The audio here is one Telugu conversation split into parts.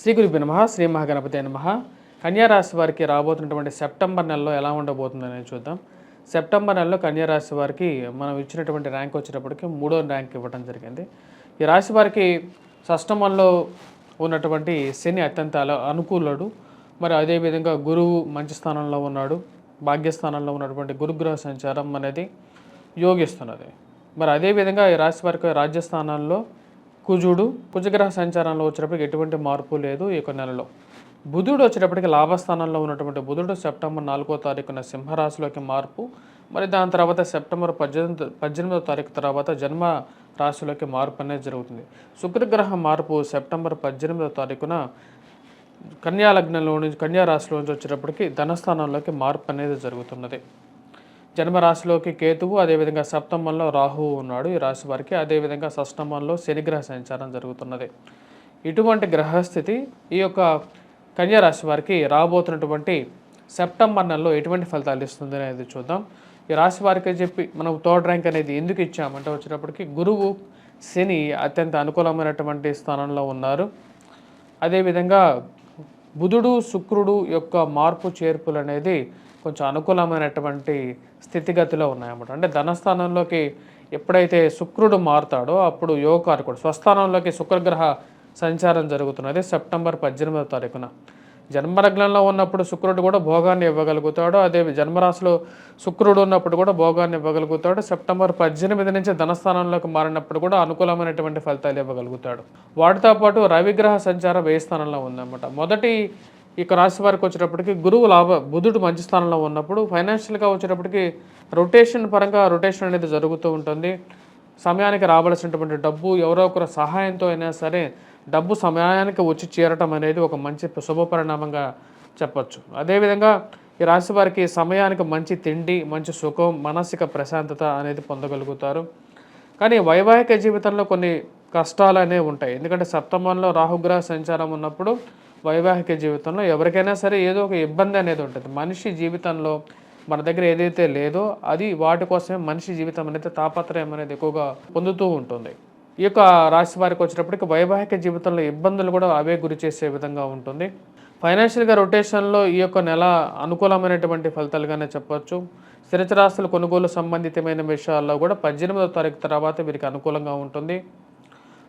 శ్రీ గురుభ్య నమ శ్రీ మహాగణపతి నమ. కన్యారాశి వారికి రాబోతున్నటువంటి సెప్టెంబర్ నెలలో ఎలా ఉండబోతుందని చూద్దాం. సెప్టెంబర్ నెలలో కన్యారాశి వారికి మనం ఇచ్చినటువంటి ర్యాంక్ వచ్చేటప్పటికి మూడో ర్యాంక్ ఇవ్వడం జరిగింది. ఈ రాశి వారికి షష్టమంలో ఉన్నటువంటి శని అత్యంత అనుకూలుడు. మరి అదేవిధంగా గురువు మంచి స్థానంలో ఉన్నాడు. భాగ్యస్థానంలో ఉన్నటువంటి గురుగ్రహ సంచారం అనేది యోగిస్తున్నది. మరి అదేవిధంగా ఈ రాశి వారికి రాజ్యస్థానాల్లో కుజుడు కుజగ్రహ సంచారంలో వచ్చేటప్పటికి ఎటువంటి మార్పు లేదు ఈ యొక్క నెలలో. బుధుడు వచ్చేటప్పటికి లాభస్థానంలో ఉన్నటువంటి బుధుడు సెప్టెంబర్ నాలుగో తారీఖున సింహరాశిలోకి మార్పు మరి దాని తర్వాత సెప్టెంబర్ పద్దెనిమిది పద్దెనిమిదో తారీఖు తర్వాత జన్మ రాశిలోకి మార్పు అనేది జరుగుతుంది. శుక్రగ్రహ మార్పు సెప్టెంబర్ పద్దెనిమిదో తారీఖున కన్యా లగ్నంలో నుంచి కన్యా రాశిలో నుంచి వచ్చేటప్పటికి ధనస్థానంలోకి మార్పు అనేది జరుగుతున్నది. జన్మరాశిలోకి కేతువు అదేవిధంగా సప్తమంలో రాహువు ఉన్నాడు. ఈ రాశి వారికి అదేవిధంగా షష్టమంలో శనిగ్రహ సంచారం జరుగుతున్నది. ఇటువంటి గ్రహస్థితి ఈ యొక్క కన్యా రాశి వారికి రాబోతున్నటువంటి సెప్టెంబర్ నెలలో ఎటువంటి ఫలితాలు ఇస్తుంది అనేది చూద్దాం. ఈ రాశి వారికి చెప్పి మనం థర్డ్ ర్యాంక్ అనేది ఎందుకు ఇచ్చామంటే వచ్చినప్పటికీ గురువు శని అత్యంత అనుకూలమైనటువంటి స్థానంలో ఉన్నారు. అదేవిధంగా బుధుడు శుక్రుడు యొక్క మార్పు చేర్పులు అనేది కొంచెం అనుకూలమైనటువంటి స్థితిగతిలో ఉన్నాయన్నమాట అంటే ధనస్థానంలోకి ఎప్పుడైతే శుక్రుడు మారుతాడో అప్పుడు యోగకారకుడు స్వస్థానంలోకి శుక్రగ్రహ సంచారం జరుగుతున్నది సెప్టెంబర్ పద్దెనిమిదవ తారీఖున. జన్మలగ్నంలో ఉన్నప్పుడు శుక్రుడు కూడా భోగాన్ని ఇవ్వగలుగుతాడు. అదే జన్మరాశిలో శుక్రుడు ఉన్నప్పుడు కూడా భోగాన్ని ఇవ్వగలుగుతాడు. సెప్టెంబర్ పద్దెనిమిది నుంచి ధనస్థానంలోకి మారినప్పుడు కూడా అనుకూలమైనటువంటి ఫలితాలు ఇవ్వగలుగుతాడు. వాటితో పాటు రవిగ్రహ సంచారం ఏ స్థానంలో ఉందన్నమాట. మొదటి ఇక రాశి వారికి వచ్చేటప్పటికి గురువు లాభ బుధుడు మంచి స్థానంలో ఉన్నప్పుడు ఫైనాన్షియల్గా వచ్చేటప్పటికి రొటేషన్ పరంగా రొటేషన్ అనేది జరుగుతూ ఉంటుంది. సమయానికి రావాల్సినటువంటి డబ్బు ఎవరో ఒకరి సహాయంతో అయినా సరే డబ్బు సమయానికి వచ్చి చేరటం అనేది ఒక మంచి శుభ పరిణామంగా చెప్పచ్చు. అదేవిధంగా ఈ రాశి వారికి సమయానికి మంచి తిండి మంచి సుఖం మానసిక ప్రశాంతత అనేది పొందగలుగుతారు. కానీ వైవాహిక జీవితంలో కొన్ని కష్టాలు అనేవి ఉంటాయి. ఎందుకంటే సప్తమంలో రాహుగ్రహ సంచారం ఉన్నప్పుడు వైవాహిక జీవితంలో ఎవరికైనా సరే ఏదో ఒక ఇబ్బంది అనేది ఉంటుంది. మనిషి జీవితంలో మన దగ్గర ఏదైతే లేదో అది వాటి కోసమే మనిషి జీవితం అనేది తాపత్రయం అనేది ఎక్కువగా పొందుతూ ఉంటుంది. ఈ యొక్క రాశి వారికి వచ్చేటప్పటికి వైవాహిక జీవితంలో ఇబ్బందులు కూడా అవే గురి చేసే విధంగా ఉంటుంది. ఫైనాన్షియల్గా రొటేషన్లో ఈ యొక్క నెల అనుకూలమైనటువంటి ఫలితాలుగానే చెప్పవచ్చు స్థిరచరాస్తుల కొనుగోలు సంబంధితమైన విషయాల్లో కూడా పద్దెనిమిదో తారీఖు తర్వాత వీరికి అనుకూలంగా ఉంటుంది.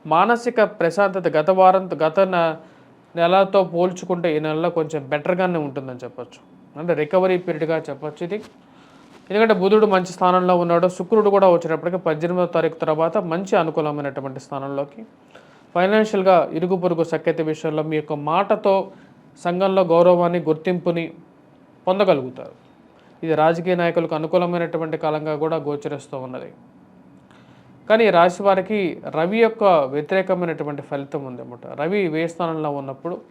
మానసిక ప్రశాంతత గత వారం గత నెలతో పోల్చుకుంటే ఈ నెలలో కొంచెం బెటర్గానే ఉంటుందని చెప్పొచ్చు. అంటే రికవరీ పీరియడ్గా చెప్పొచ్చు ఇది. ఎందుకంటే బుధుడు మంచి స్థానంలో ఉన్నాడు. శుక్రుడు కూడా వచ్చినప్పటికీ పద్దెనిమిదవ తారీఖు తర్వాత మంచి అనుకూలమైనటువంటి స్థానంలోకి. ఫైనాన్షియల్గా ఇరుగు పొరుగు సఖ్యత విషయంలో మీ యొక్క మాటతో సంఘంలో గౌరవాన్ని గుర్తింపుని పొందగలుగుతారు. ఇది రాజకీయ నాయకులకు అనుకూలమైనటువంటి కాలంగా కూడా గోచరిస్తూ ఉన్నది. కానీ ఈ రాశి వారికి రవి యొక్క వ్యతిరేకమైనటువంటి ఫలితం ఉందన్నమాట. రవి వే స్థానంలో ఉన్నప్పుడు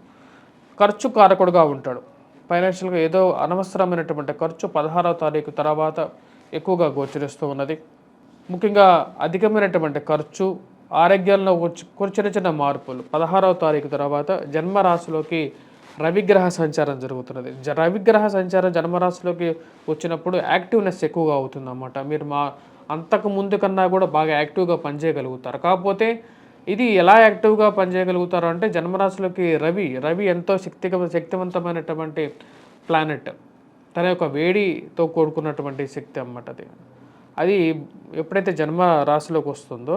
ఖర్చు కారకుడుగా ఉంటాడు. ఫైనాన్షియల్గా ఏదో అనవసరమైనటువంటి ఖర్చు పదహారవ తారీఖు తర్వాత ఎక్కువగా గోచరిస్తూ ఉన్నది. ముఖ్యంగా అధికమైనటువంటి ఖర్చు ఆరోగ్యంలో వచ్చి కొన్ని చిన్న చిన్న మార్పులు. పదహారవ తారీఖు తర్వాత జన్మరాశిలోకి రవిగ్రహ సంచారం జరుగుతున్నది. జ- రవిగ్రహ సంచారం జన్మరాశిలోకి వచ్చినప్పుడు యాక్టివ్నెస్ ఎక్కువగా అవుతుంది అన్నమాట మీరు మా అంతకు ముందు కన్నా కూడా బాగా యాక్టివ్గా పనిచేయగలుగుతారు. కాకపోతే ఇది ఎలా యాక్టివ్గా పనిచేయగలుగుతారు అంటే జన్మరాశిలోకి రవి రవి ఎంతో శక్తి శక్తివంతమైనటువంటి ప్లానెట్ తన యొక్క వేడితో కూడుకున్నటువంటి శక్తి అన్నమాట అది. అది ఎప్పుడైతే జన్మ రాశిలోకి వస్తుందో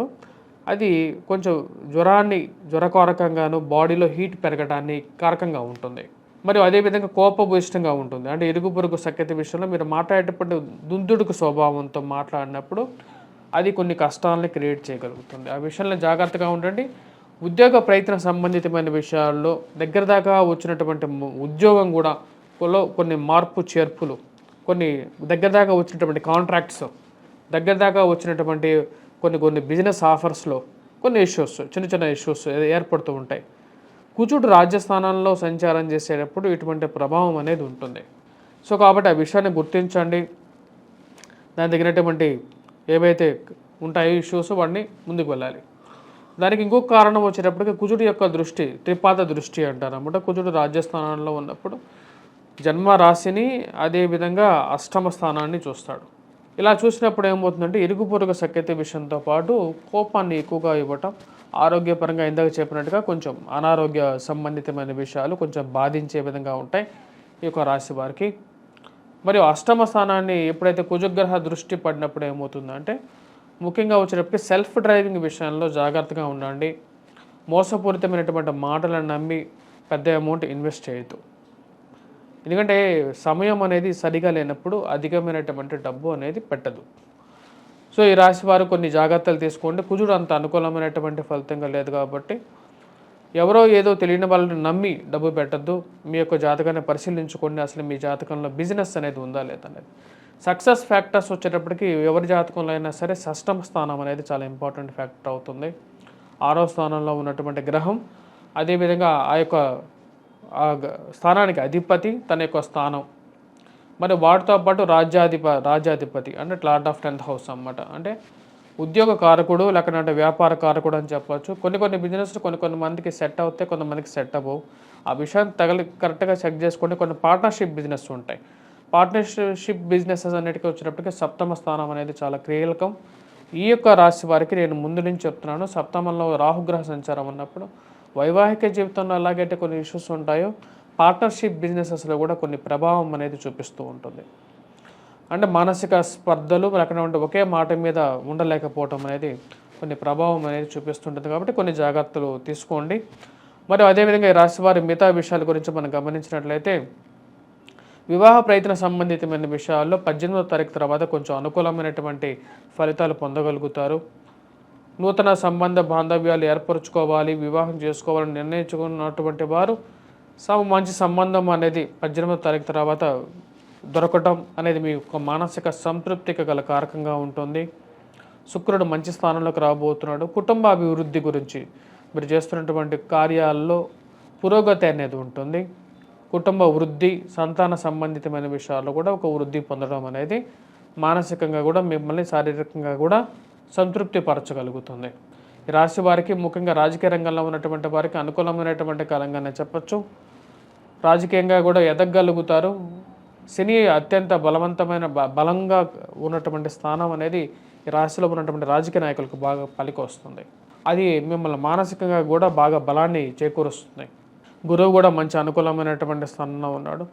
అది కొంచెం జ్వరాన్ని జ్వరకారకంగాను బాడీలో హీట్ పెరగడాన్ని కారకంగా ఉంటుంది. మరియు అదేవిధంగా కోపభూయిష్టంగా ఉంటుంది. అంటే ఇరుగు పొరుగు సఖ్యత విషయంలో మీరు మాట్లాడేటప్పుడు దుందుడుకు స్వభావంతో మాట్లాడినప్పుడు అది కొన్ని కష్టాలని క్రియేట్ చేయగలుగుతుంది. ఆ విషయంలో జాగ్రత్తగా ఉండండి. ఉద్యోగ ప్రయత్న సంబంధితమైన విషయాల్లో దగ్గర దాకా వచ్చినటువంటి ఉద్యోగం కూడా కొన్ని మార్పు చేర్పులు కొన్ని దగ్గర దాకా వచ్చినటువంటి కాంట్రాక్ట్స్ దగ్గర దాకా వచ్చినటువంటి కొన్ని కొన్ని బిజినెస్ ఆఫర్స్లో కొన్ని ఇష్యూస్ చిన్న చిన్న ఇష్యూస్ ఏర్పడుతూ ఉంటాయి. కుచుడు రాజ్యస్థానంలో సంచారం చేసేటప్పుడు ఇటువంటి ప్రభావం అనేది ఉంటుంది. సో కాబట్టి ఆ విషయాన్ని గుర్తించండి. దాని తగినటువంటి ఏవైతే ఉంటాయో ఇష్యూస్ వాడిని ముందుకు వెళ్ళాలి. దానికి ఇంకొక కారణం వచ్చేటప్పటికి కుజుడు యొక్క దృష్టి త్రిపాద దృష్టి అంటారు అన్నమాట కుజుడు రాజ్యస్థానంలో ఉన్నప్పుడు జన్మ రాశిని అదేవిధంగా అష్టమ స్థానాన్ని చూస్తాడు. ఇలా చూసినప్పుడు ఏమవుతుందంటే ఇరుగు పొరుగు సఖ్యత విషయంతో పాటు కోపాన్ని ఎక్కువగా ఇవ్వటం ఆరోగ్యపరంగా ఇందాక చెప్పినట్టుగా కొంచెం అనారోగ్య సంబంధితమైన విషయాలు కొంచెం బాధించే విధంగా ఉంటాయి ఈ యొక్క రాశి వారికి. మరియు అష్టమ స్థానాన్ని ఎప్పుడైతే కుజగ్రహ దృష్టి పడినప్పుడు ఏమవుతుందంటే ముఖ్యంగా వచ్చేటప్పటికి సెల్ఫ్ డ్రైవింగ్ విషయంలో జాగ్రత్తగా ఉండండి. మోసపూరితమైనటువంటి మాటలను నమ్మి పెద్ద అమౌంట్ ఇన్వెస్ట్ చేయొద్దు. ఎందుకంటే సమయం అనేది సరిగా లేనప్పుడు అధికమైనటువంటి డబ్బు అనేది పెట్టదు. సో ఈ రాశి వారు కొన్ని జాగ్రత్తలు తీసుకోండి. కుజుడు అంత అనుకూలమైనటువంటి ఫలితంగా లేదు కాబట్టి ఎవరో ఏదో తెలియని వాళ్ళని నమ్మి డబ్బు పెట్టద్దు. మీ యొక్క జాతకాన్ని పరిశీలించుకోండి. అసలు మీ జాతకంలో బిజినెస్ అనేది ఉందా లేదనేది సక్సెస్ ఫ్యాక్టర్స్ వచ్చేటప్పటికి ఎవరి జాతకంలో అయినా సరే షష్టమ స్థానం అనేది చాలా ఇంపార్టెంట్ ఫ్యాక్టర్ అవుతుంది. ఆరో స్థానంలో ఉన్నటువంటి గ్రహం అదేవిధంగా ఆ యొక్క ఆ స్థానానికి అధిపతి తన యొక్క స్థానం. మరి వాటితో పాటు రాజ్యాధిప రాజ్యాధిపతి అంటే లార్డ్ ఆఫ్ టెన్త్ హౌస్ అన్నమాట. అంటే ఉద్యోగ కారకుడు లేకపోతే వ్యాపార కారకుడు అని చెప్పొచ్చు. కొన్ని కొన్ని బిజినెస్లు కొన్ని కొన్ని మందికి సెట్ అవుతాయి కొంతమందికి సెట్ అవ్వవు. ఆ విషయాన్ని తగలి కరెక్ట్గా చెక్ చేసుకుంటే కొన్ని పార్ట్నర్షిప్ బిజినెస్ ఉంటాయి. పార్ట్నర్షిప్ బిజినెసెస్ అన్నిటికీ వచ్చినప్పటికీ సప్తమ స్థానం అనేది చాలా క్రియలకం. ఈ యొక్క రాశి వారికి నేను ముందు నుంచి చెప్తున్నాను. సప్తమంలో రాహుగ్రహ సంచారం ఉన్నప్పుడు వైవాహిక జీవితంలో ఎలాగైతే కొన్ని ఇష్యూస్ ఉంటాయో పార్ట్నర్షిప్ బిజినెసెస్లో కూడా కొన్ని ప్రభావం అనేది చూపిస్తూ ఉంటుంది. అంటే మానసిక స్పర్ధలు అక్కడ ఒకే మాట మీద ఉండలేకపోవటం అనేది కొన్ని ప్రభావం అనేది చూపిస్తుంటుంది కాబట్టి కొన్ని జాగ్రత్తలు తీసుకోండి. మరియు అదేవిధంగా ఈ రాశి వారి మిగతా విషయాల గురించి మనం గమనించినట్లయితే వివాహ ప్రయత్న సంబంధితమైన విషయాల్లో పద్దెనిమిదో తారీఖు తర్వాత కొంచెం అనుకూలమైనటువంటి ఫలితాలు పొందగలుగుతారు. నూతన సంబంధ బాంధవ్యాలు ఏర్పరచుకోవాలి వివాహం చేసుకోవాలని నిర్ణయించుకున్నటువంటి వారు మంచి సంబంధం అనేది పద్దెనిమిదో తారీఖు తర్వాత దొరకటం అనేది మీ యొక్క మానసిక సంతృప్తికి గల కారకంగా ఉంటుంది. శుక్రుడు మంచి స్థానంలోకి రాబోతున్నాడు. కుటుంబ అభివృద్ధి గురించి మీరు చేస్తున్నటువంటి కార్యాల్లో పురోగతి అనేది ఉంటుంది. కుటుంబ వృద్ధి సంతాన సంబంధితమైన విషయాల్లో కూడా ఒక వృద్ధి పొందడం అనేది మానసికంగా కూడా మిమ్మల్ని శారీరకంగా కూడా సంతృప్తి పరచగలుగుతుంది ఈ రాశి వారికి ముఖ్యంగా రాజకీయ రంగంలో ఉన్నటువంటి వారికి అనుకూలమైనటువంటి కాలంగానే చెప్పచ్చు. రాజకీయంగా కూడా ఎదగలుగుతారు. శని అత్యంత బలవంతమైన బ- బలంగా ఉన్నటువంటి స్థానం అనేది ఈ రాశిలో ఉన్నటువంటి రాజకీయ నాయకులకు బాగా పలికి వస్తుంది అది మిమ్మల్ని మానసికంగా కూడా బాగా బలాన్ని చేకూరుస్తుంది. గురువు కూడా మంచి అనుకూలమైనటువంటి స్థానంలో ఉన్నాడు.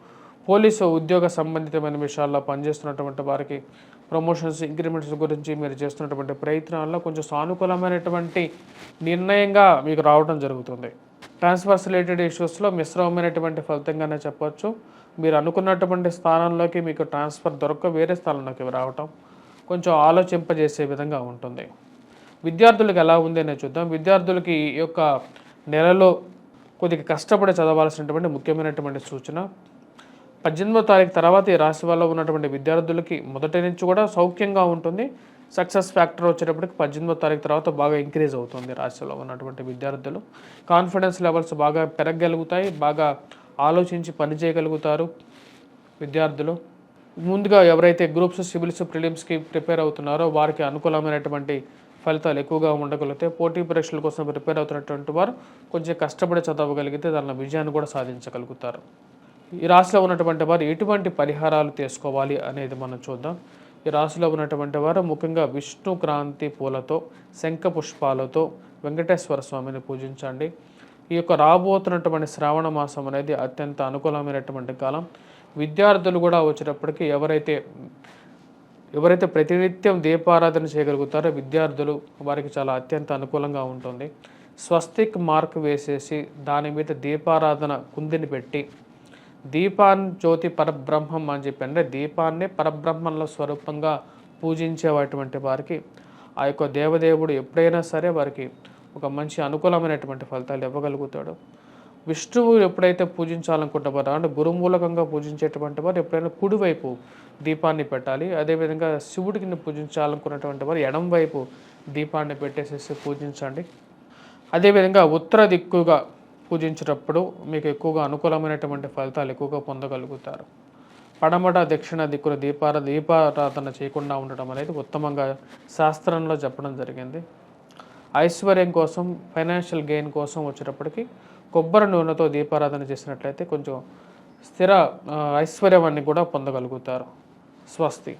పోలీసు ఉద్యోగ సంబంధితమైన విషయాల్లో పనిచేస్తున్నటువంటి వారికి ప్రమోషన్స్ ఇంక్రిమెంట్స్ గురించి మీరు చేస్తున్నటువంటి ప్రయత్నాల్లో కొంచెం సానుకూలమైనటువంటి నిర్ణయంగా మీకు రావడం జరుగుతుంది. ట్రాన్స్ఫర్స్ రిలేటెడ్ ఇష్యూస్లో మిశ్రమమైనటువంటి ఫలితంగానే చెప్పొచ్చు. మీరు అనుకున్నటువంటి స్థానంలోకి మీకు ట్రాన్స్ఫర్ దొరక వేరే స్థానంలోకి రావటం కొంచెం ఆలోచింపజేసే విధంగా ఉంటుంది. విద్యార్థులకు ఎలా ఉంది అనేది చూద్దాం. విద్యార్థులకి ఈ యొక్క నెలలో కొద్దిగా కష్టపడి చదవాల్సినటువంటి ముఖ్యమైనటువంటి సూచన పద్దెనిమిదో తారీఖు తర్వాత ఈ రాశి వల్ల ఉన్నటువంటి విద్యార్థులకి మొదటి నుంచి కూడా సౌఖ్యంగా ఉంటుంది. సక్సెస్ ఫ్యాక్టర్ వచ్చేటప్పటికి పద్దెనిమిదో తారీఖు తర్వాత బాగా ఇంక్రీజ్ అవుతుంది రాశిలో ఉన్నటువంటి విద్యార్థులు. కాన్ఫిడెన్స్ లెవెల్స్ బాగా పెరగగలుగుతాయి బాగా ఆలోచించి పని చేయగలుగుతారు విద్యార్థులు. ముందుగా ఎవరైతే గ్రూప్స్ సివిల్స్ ప్రిలిమ్స్కి ప్రిపేర్ అవుతున్నారో వారికి అనుకూలమైనటువంటి ఫలితాలు ఎక్కువగా ఉండగలిగితే పోటీ పరీక్షల కోసం ప్రిపేర్ అవుతున్నటువంటి వారు కొంచెం కష్టపడి చదవగలిగితే దానిలో విజయాన్ని కూడా సాధించగలుగుతారు. ఈ రాశిలో ఉన్నటువంటి వారు ఎటువంటి పరిహారాలు తీసుకోవాలి అనేది మనం చూద్దాం. ఈ రాశిలో ఉన్నటువంటి వారు ముఖ్యంగా విష్ణు క్రాంతి పూలతో శంఖ పుష్పాలతో వెంకటేశ్వర స్వామిని పూజించండి. ఈ యొక్క రాబోతున్నటువంటి శ్రావణ మాసం అనేది అత్యంత అనుకూలమైనటువంటి కాలం. విద్యార్థులు కూడా వచ్చేటప్పటికి ఎవరైతే ఎవరైతే ప్రతినిత్యం దీపారాధన చేయగలుగుతారో విద్యార్థులు వారికి చాలా అత్యంత అనుకూలంగా ఉంటుంది. స్వస్తిక్ మార్క్ వేసేసి దాని మీద దీపారాధన కుందిని పెట్టి దీపాన్ జ్యోతి పరబ్రహ్మం అని చెప్పి అంటే దీపాన్ని పరబ్రహ్మంలో స్వరూపంగా పూజించేటువంటి వారికి ఆ యొక్క దేవదేవుడు ఎప్పుడైనా సరే వారికి ఒక మంచి అనుకూలమైనటువంటి ఫలితాలు ఇవ్వగలుగుతాడు. విష్ణువు ఎప్పుడైతే పూజించాలనుకుంటున్నారో అంటే గురుమూలకంగా పూజించేటువంటి వారు ఎప్పుడైనా కుడివైపు దీపాన్ని పెట్టాలి. అదేవిధంగా శివుడికి పూజించాలనుకున్నటువంటి వారు ఎడం వైపు దీపాన్ని పెట్టేసేసి పూజించండి. అదేవిధంగా ఉత్తర దిక్కుగా పూజించేటప్పుడు మీకు ఎక్కువగా అనుకూలమైనటువంటి ఫలితాలు ఎక్కువగా పొందగలుగుతారు. పడమట దక్షిణ దిక్కుల దీపార దీపారాధన చేయకుండా ఉండటం అనేది ఉత్తమంగా శాస్త్రంలో చెప్పడం జరిగింది. ఐశ్వర్యం కోసం ఫైనాన్షియల్ గెయిన్ కోసం వచ్చేటప్పటికి కొబ్బరి నూనెతో దీపారాధన చేసినట్లయితే కొంచెం స్థిర ఐశ్వర్యాన్ని కూడా పొందగలుగుతారు. స్వస్తి.